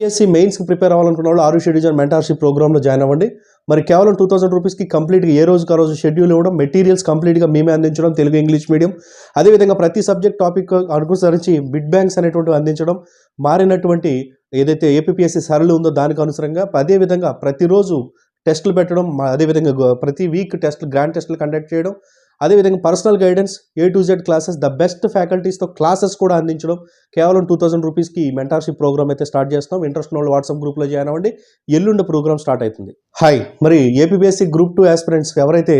SC మెయిన్స్కి prepare అవ్వాలనుకున్న వాళ్ళు ఆరు షెడ్యూల్ మెంటార్షిప్ ప్రోగ్రామ్లో జాయిన్ అవ్వండి. మరి కేవలం టూ థౌసండ్ రూపీస్కి కంప్లీట్గా ఏ రోజుకి ఆ రోజు షెడ్యూల్ ఇవ్వడం మెటీరియల్స్ కంప్లీట్గా మేమే అందించడం తెలుగు ఇంగ్లీష్ మీడియం. అదేవిధంగా ప్రతి సబ్జెక్ట్ టాపిక్ అనుసరించి బిడ్ బ్యాంక్స్ అనేటువంటివి అందించడం మారినటువంటి ఏదైతే ఏపీఎస్సీ సరళి ఉందో దానికి అనుసరంగా అదేవిధంగా ప్రతిరోజు టెస్టులు పెట్టడం అదేవిధంగా ప్రతి వీక్ టెస్టులు గ్రాండ్ టెస్టులు కండక్ట్ చేయడం అదేవిధంగా personal guidance A to Z classes the best ఫ్యాకల్టీస్తో classes కూడా అందించడం. కేవలం టూ థౌసండ్ రూపీస్కి మెంటార్షిప్ ప్రోగ్రామ్ అయితే స్టార్ట్ చేస్తాం ఇంట్రెస్ట్ ఉన్న వాళ్ళు వాట్సాప్ గ్రూప్లో జాయిన్ అవ్వండి. ఎల్లుండి ప్రోగ్రామ్ స్టార్ట్ అవుతుంది. హాయ్ మరి ఏపీబీఎస్సీ గ్రూప్ టూ ఆస్పిరెంట్స్ ఎవరైతే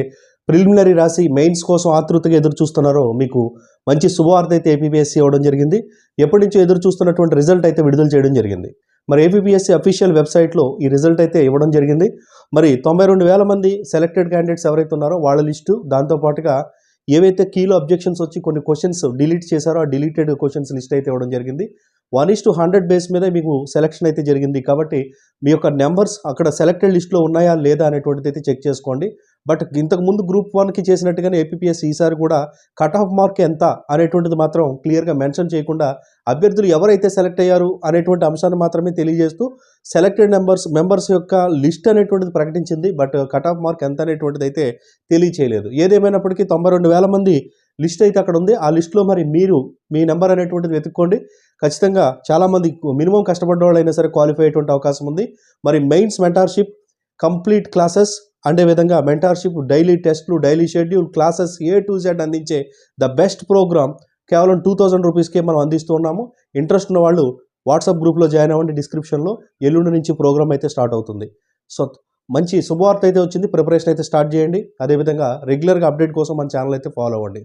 ప్రిలిమినరీ రాసి మెయిన్స్ కోసం ఆతృతగా ఎదురు చూస్తున్నారో మీకు మంచి శుభవార్త అయితే ఏపీఎస్సీ ఇవ్వడం జరిగింది. ఎప్పటి నుంచో ఎదురు చూస్తున్నటువంటి రిజల్ట్ అయితే విడుదల చేయడం జరిగింది. మరి ఏపీఎస్సీ అఫీషియల్ వెబ్సైట్లో ఈ రిజల్ట్ అయితే ఇవ్వడం జరిగింది. మరి తొంభై రెండు వేల మంది సెలెక్టెడ్ క్యాండిడేట్స్ ఎవరైతే ఉన్నారో వాళ్ళ లిస్టు దాంతోపాటుగా ఏవైతే కీలో అబ్జెక్షన్స్ వచ్చి కొన్ని క్వశ్చన్స్ డిలీట్ చేశారో ఆ డిలీటెడ్ క్వశ్చన్స్ లిస్ట్ అయితే ఇవ్వడం జరిగింది. One is to hundred base మీద మీకు సెలెక్షన్ అయితే జరిగింది కాబట్టి మీ యొక్క నెంబర్స్ అక్కడ సెలెక్టెడ్ లిస్ట్లో ఉన్నాయా లేదా అనేటువంటిది అయితే చెక్ చేసుకోండి. బట్ ఇంతకు ముందు గ్రూప్ వన్కి చేసినట్టుగానే ఏపీఎస్ ఈసారి కూడా కట్ ఆఫ్ మార్క్ ఎంత అనేటువంటిది మాత్రం క్లియర్గా మెన్షన్ చేయకుండా అభ్యర్థులు ఎవరైతే సెలెక్ట్ అయ్యారు అనేటువంటి అంశాన్ని మాత్రమే తెలియజేస్తూ సెలెక్టెడ్ నెంబర్స్ మెంబర్స్ యొక్క లిస్ట్ అనేటువంటిది ప్రకటించింది. బట్ కట్ ఆఫ్ మార్క్ ఎంత అనేటువంటిది అయితే తెలియచేయలేదు. ఏదేమైనప్పటికీ తొంభై రెండు వేల మంది లిస్ట్ అయితే అక్కడ ఉంది. ఆ లిస్ట్లో మరి మీరు మీ నెంబర్ అనేటువంటిది వెతుక్కోండి. ఖచ్చితంగా చాలామంది మినిమం కష్టపడ్డ వాళ్ళైనా సరే క్వాలిఫై అయ్యేటువంటి అవకాశం ఉంది. మరి మెయిన్స్ మెంటార్షిప్ కంప్లీట్ క్లాసెస్ అదే విధంగా మెంటార్షిప్ డైలీ టెస్ట్లు daily schedule classes A to Z అందించే ద బెస్ట్ ప్రోగ్రామ్ కేవలం టూ థౌజండ్ రూపీస్కే మనం అందిస్తూ ఉన్నాము. ఇంట్రెస్ట్ ఉన్న వాళ్ళు వాట్సాప్ గ్రూప్లో జాయిన్ అవ్వండి డిస్క్రిప్షన్లో ఎల్లుండి నుంచి ప్రోగ్రామ్ అయితే స్టార్ట్ అవుతుంది. సో మంచి శుభవార్త అయితే వచ్చింది. ప్రిపరేషన్ అయితే స్టార్ట్ చేయండి. అదేవిధంగా రెగ్యులర్గా అప్డేట్ కోసం మన ఛానల్ అయితే ఫాలో అవ్వండి.